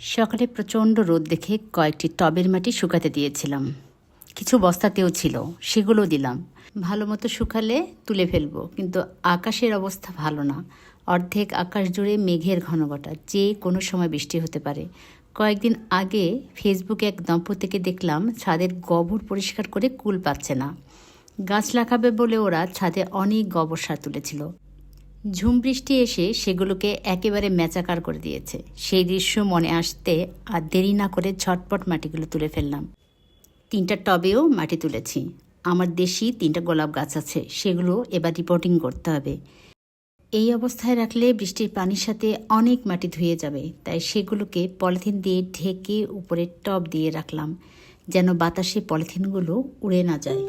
সকালে প্রচণ্ড রোদ দেখে কয়েকটি টবের মাটি শুকাতে দিয়েছিলাম। কিছু বস্তাতেও ছিল, সেগুলো দিলাম। ভালো মতো শুকালে তুলে ফেলব, কিন্তু আকাশের অবস্থা ভালো না। অর্ধেক আকাশ জুড়ে মেঘের ঘনঘটা, যে কোনো সময় বৃষ্টি হতে পারে। কয়েকদিন আগে ফেসবুকে এক দম্পতিকে দেখলাম ছাদের গোবর পরিষ্কার করে কুল পাচ্ছে না। গাছ লাগাবে বলে ওরা ছাদে অনেক গোবর সার তুলেছিল। ঝুম বৃষ্টি এসে সেগুলোকে একেবারে মেচাকার করে দিয়েছে। সেই দৃশ্য মনে আসতে আর দেরি না করে ঝটপট মাটিগুলো তুলে ফেললাম। তিনটা টবেও মাটি তুলেছি। আমার দেশি তিনটা গোলাপ গাছ আছে, সেগুলো এবার রিপোর্টিং করতে হবে। এই অবস্থায় রাখলে বৃষ্টির পানির সাথে অনেক মাটি ধুয়ে যাবে, তাই সেগুলোকে পলিথিন দিয়ে ঢেকে উপরে টব দিয়ে রাখলাম, যেন বাতাসে পলিথিনগুলো উড়ে না যায়।